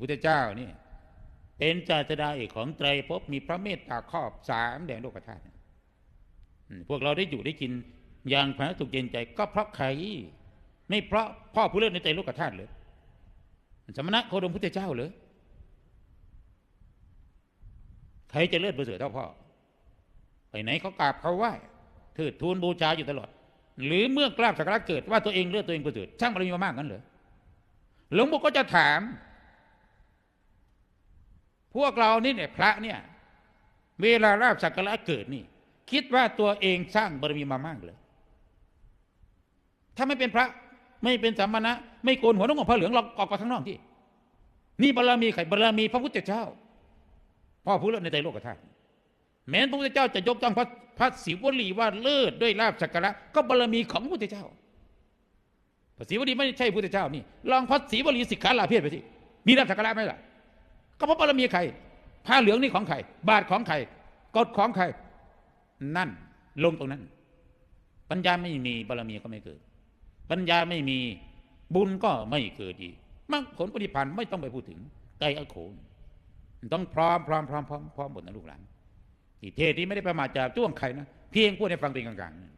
พุทธเจ้านี่ เป็นศาสดาเอกของไตรภพมีพระเมตตาครอบสามแดนโลกธาตุพวกเราได้อยู่ได้กินอย่างพระสุขเย็นใจก็เพราะใคร ไม่เพราะพ่อผู้เลิศในใจโลกธาตุเลยสมณะโคดมพุทธเจ้าเลยใครจะเลิศประเสริฐเท่าพ่อไปไหนเขากราบเขาไหว้เทิดทูนบูชาอยู่ตลอด หรือเมื่อกราบสักการะเกิดว่าตัวเองเลือดตัวเองประเสริฐช่างบารมีมามากนั้นเหรอหลวงปู่ก็จะถาม พวกเรานี่เนี่ยพระเนี่ยเวลาราบสักการะเกิดนี่ คิดว่าตัวเองสร้างบารมีมามากเลยถ้าไม่เป็นพระไม่เป็นสามณะไม่โกนหัวนุ่งของพระเหลืองเราออกมาข้งนอกที่ นี่บารมีใครบารมีพระพุทธเจ้าพ่อผู้เลิศในใจโลกธาตุแม้นพระพุทธเจ้าจะยกย่องพระพระศิวลีว่าเลิศด้วยลาบสักการะก็บารมีของพระพุทธเจ้าพระศิวลีไม่ใช่พุทธเจ้านี่ลองพระศิวลีสิกขาลาเพศไปสิมีลาบสักการะไหมล่ะ ก็เพราะบารมีใครผ้าเหลืองนี่ของใคร บาทของใครกฎของใคร นั่น ลงตรงนั้น ปัญญาไม่มีบารมีก็ไม่เกิด ปัญญาไม่มีบุญก็ไม่เกิดอีกมรรคผลปฏิพันธ์ไม่ต้องไปพูดถึงไกลอโขนต้องพร้อมพร้อมพร้อมพร้อมพร้อมหมดนะลูกหลานที่เทศนี้ไม่ได้ประมาทจากจ้วงใครนะเพียงพูดให้ฟังเป็นกลางๆ